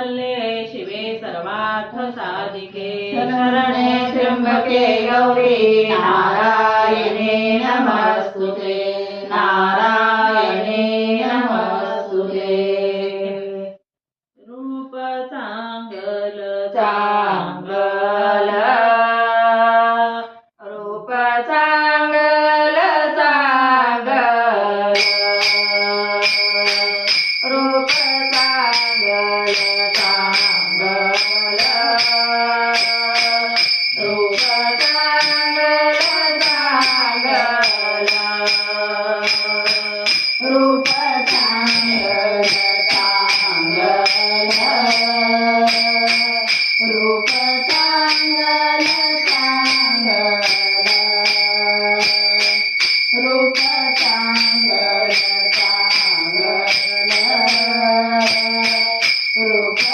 वल्ले शिवे सर्वार्थ साधिके। शरणे त्र्यंबके गौरी नारायणे नमस्तुते। नारायणे नमस्तुते। रूप चांगल चांगल